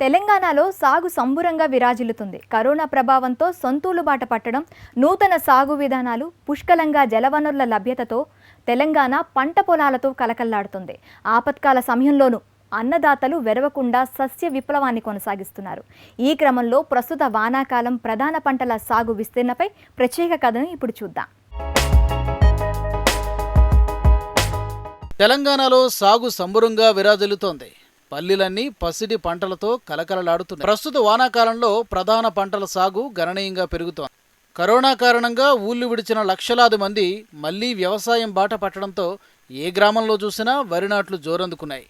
తెలంగాణలో సాగు సంబురంగా విరాజిల్లుతుంది. కరోనా ప్రభావంతో సొంతూలు బాట పట్టడం నూతన సాగు విధానాలు పుష్కలంగా జలవనరుల లభ్యతతో తెలంగాణ పంట పొలాలతో కలకల్లాడుతుంది. ఆపత్కాల సమయంలోనూ అన్నదాతలు వెరవకుండా సస్య విప్లవాన్ని కొనసాగిస్తున్నారు. ఈ క్రమంలో ప్రస్తుత వానాకాలం ప్రధాన పంటల సాగు విస్తీర్ణపై ప్రత్యేక కథను ఇప్పుడు చూద్దాం. తెలంగాణలో సాగు సంబురంగా విరాజిల్లుతోంది. పల్లీలన్నీ పసిడి పంటలతో కలకలలాడుతున్నాయి. ప్రస్తుత వానాకాలంలో ప్రధాన పంటల సాగు గణనీయంగా పెరుగుతోంది. కరోనా కారణంగా ఊళ్ళు విడిచిన లక్షలాది మంది మళ్ళీ వ్యవసాయం బాట పట్టడంతో ఏ గ్రామంలో చూసినా వరి నాట్లు జోరందుకున్నాయి.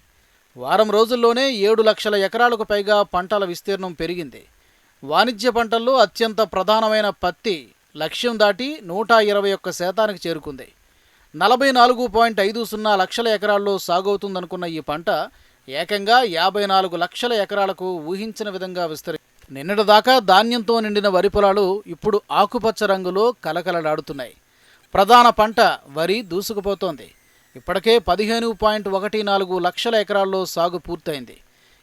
వారం రోజుల్లోనే ఏడు లక్షల ఎకరాలకు పైగా పంటల విస్తీర్ణం పెరిగింది. వాణిజ్య పంటల్లో అత్యంత ప్రధానమైన పత్తి లక్ష్యం దాటి నూట ఇరవై ఒక్క శాతానికి చేరుకుంది. నలభై నాలుగు పాయింట్ ఐదు సున్నా లక్షల ఎకరాల్లో సాగవుతుందనుకున్న ఈ పంట ఏకంగా యాభై నాలుగు లక్షల ఎకరాలకు ఊహించిన విధంగా విస్తరి నిన్నటిదాకా ధాన్యంతో నిండిన వరి పొలాలు ఇప్పుడు ఆకుపచ్చ రంగులో కలకలలాడుతున్నాయి. ప్రధాన పంట వరి దూసుకుపోతోంది. ఇప్పటికే పదిహేను పాయింట్ ఒకటి నాలుగు లక్షల ఎకరాల్లో సాగు పూర్తయింది.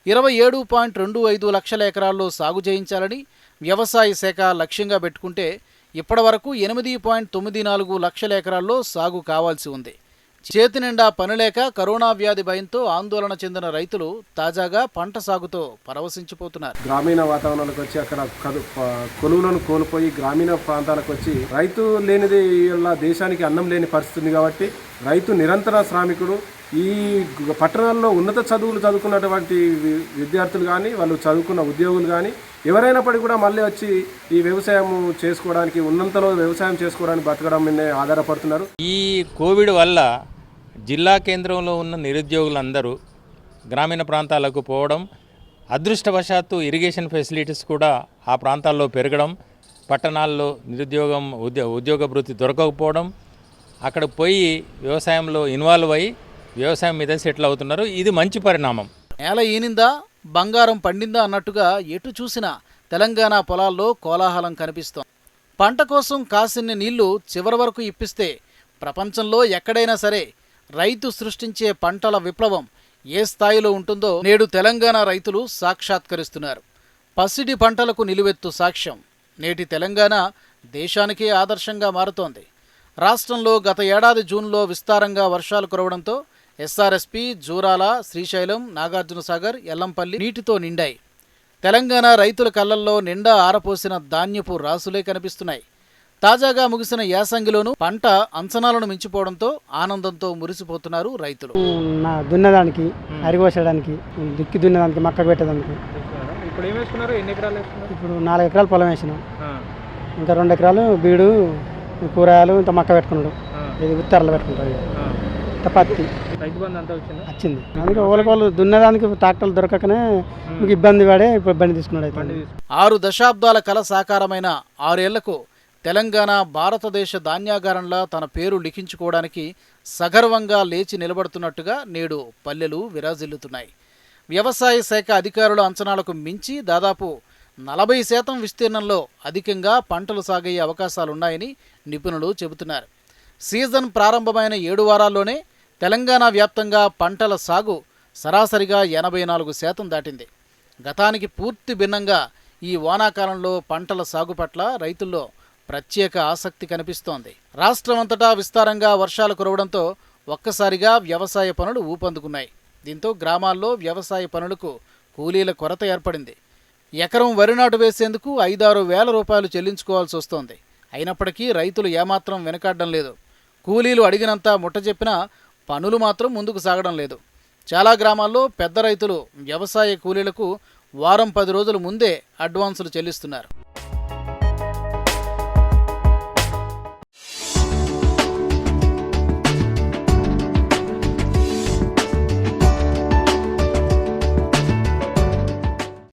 ఇరవై ఏడు పాయింట్ రెండు ఐదు లక్షల ఎకరాల్లో సాగు చేయించాలని వ్యవసాయ శాఖ లక్ష్యంగా పెట్టుకుంటే ఇప్పటివరకు ఎనిమిది పాయింట్ తొమ్మిది నాలుగు లక్షల ఎకరాల్లో సాగు కావాల్సి ఉంది. చేతి నిండా పనిలేక కరోనా వ్యాధి భయంతో ఆందోళన చెందిన రైతులు తాజాగా పంట సాగుతో పరవశించిపోతున్నారు. గ్రామీణ వాతావరణానికి వచ్చి అక్కడ కొలువులను కోల్పోయి గ్రామీణ ప్రాంతాలకు వచ్చి రైతు లేనిది ఇలా దేశానికి అన్నం లేని పరిస్థితి ఉంది కాబట్టి రైతు నిరంతర శ్రామికుడు ఈ పట్టణాల్లో ఉన్నత చదువులు చదువుకున్నటువంటి విద్యార్థులు కానీ వాళ్ళు చదువుకున్న ఉద్యోగులు కానీ ఎవరైనప్పటికీ కూడా మళ్ళీ వచ్చి ఈ వ్యవసాయం చేసుకోవడానికి ఉన్నంతలో వ్యవసాయం చేసుకోవడానికి బతకడం మీదే ఆధారపడుతున్నారు. ఈ కోవిడ్ వల్ల జిల్లా కేంద్రంలో ఉన్న నిరుద్యోగులందరూ గ్రామీణ ప్రాంతాలకు పోవడం అదృష్టవశాత్తు ఇరిగేషన్ ఫెసిలిటీస్ కూడా ఆ ప్రాంతాల్లో పెరగడం పట్టణాల్లో నిరుద్యోగం ఉద్యో ఉద్యోగ వృత్తి దొరకకపోవడం అక్కడ పోయి వ్యవసాయంలో ఇన్వాల్వ్ అయ్యి వ్యవసాయం మీద సెటిల్ అవుతున్నారు. ఇది మంచి పరిణామం. నేల ఈనిందా బంగారం పండిందా అన్నట్టుగా ఎటు చూసినా తెలంగాణ పొలాల్లో కోలాహలం కనిపిస్తోంది. పంట కోసం కాసిన్ని నీళ్ళు చివరి వరకు ఇప్పిస్తే ప్రపంచంలో ఎక్కడైనా సరే రైతు సృష్టించే పంటల విప్లవం ఏ స్థాయిలో ఉంటుందో నేడు తెలంగాణ రైతులు సాక్షాత్కరిస్తున్నారు. పసిడి పంటలకు నిలువెత్తు సాక్ష్యం. నేటి తెలంగాణ దేశానికే ఆదర్శంగా మారుతోంది. రాష్ట్రంలో గత ఏడాది జూన్లో విస్తారంగా వర్షాలు కురవడంతో ఎస్ఆర్ఎస్పి జూరాల శ్రీశైలం నాగార్జునసాగర్ ఎల్లంపల్లి నీటితో నిండాయి. తెలంగాణ రైతుల కళ్ళల్లో నిండా ఆరపోసిన ధాన్యపు రాసులే కనిపిస్తున్నాయి. తాజాగా ముగిసిన యాసంగిలోనూ పంట అంచనాలను మించిపోవడంతో ఆనందంతో మురిసిపోతున్నారు రైతులు. నా దున్నదానికి అరిగోసడానికి దుక్కి దున్నదానికి మక్క పెట్టేదానికి. ఇప్పుడు నాలుగు ఎకరాలు పొలం వేసినాం. ఇంకా రెండు ఎకరాలు బీడు కూరగాయలు ఇంత మక్క పెట్టుకున్నాడు. ఇది ఉత్తరాలు పెట్టుకుంటాడు. ఇక. ఇంత పత్తి. వచ్చిందా? వచ్చింది. అందుకే ఓలకోళ్ళు దున్నదానికి ట్రాక్టర్లు దొరకకనే మీకు ఇబ్బంది పడే ఇప్పుడు బండి తీసుకున్నాడు అయితే ఆరు దశాబ్దాల కల సాకారమైన ఆరేళ్ళకు తెలంగాణ భారతదేశ ధాన్యాగారంలా తన పేరు లిఖించుకోవడానికి సగర్వంగా లేచి నిలబడుతున్నట్టుగా నేడు పల్లెలు విరాజిల్లుతున్నాయి. వ్యవసాయ శాఖ అధికారుల అంచనాలకు మించి దాదాపు నలభై శాతం విస్తీర్ణంలో అధికంగా పంటలు సాగయ్యే అవకాశాలున్నాయని నిపుణులు చెబుతున్నారు. సీజన్ ప్రారంభమైన ఏడు వారాల్లోనే తెలంగాణ వ్యాప్తంగా పంటల సాగు సరాసరిగా ఎనభై నాలుగు శాతం దాటింది. గతానికి పూర్తి భిన్నంగా ఈ వానాకాలంలో పంటల సాగు పట్ల రైతుల్లో ప్రత్యేక ఆసక్తి కనిపిస్తోంది. రాష్ట్రమంతటా విస్తారంగా వర్షాలు కురవడంతో ఒక్కసారిగా వ్యవసాయ పనులు ఊపందుకున్నాయి. దీంతో గ్రామాల్లో వ్యవసాయ పనులకు కూలీల కొరత ఏర్పడింది. ఎకరం వరి నాటు వేసేందుకు ఐదారు వేల రూపాయలు చెల్లించుకోవాల్సి వస్తోంది. అయినప్పటికీ రైతులు ఏమాత్రం వెనకాడడం లేదు. కూలీలు అడిగినంత ముట్టజెప్పినా పనులు మాత్రం ముందుకు సాగడం లేదు. చాలా గ్రామాల్లో పెద్ద రైతులు వ్యవసాయ కూలీలకు వారం పది రోజుల ముందే అడ్వాన్సులు చెల్లిస్తున్నారు.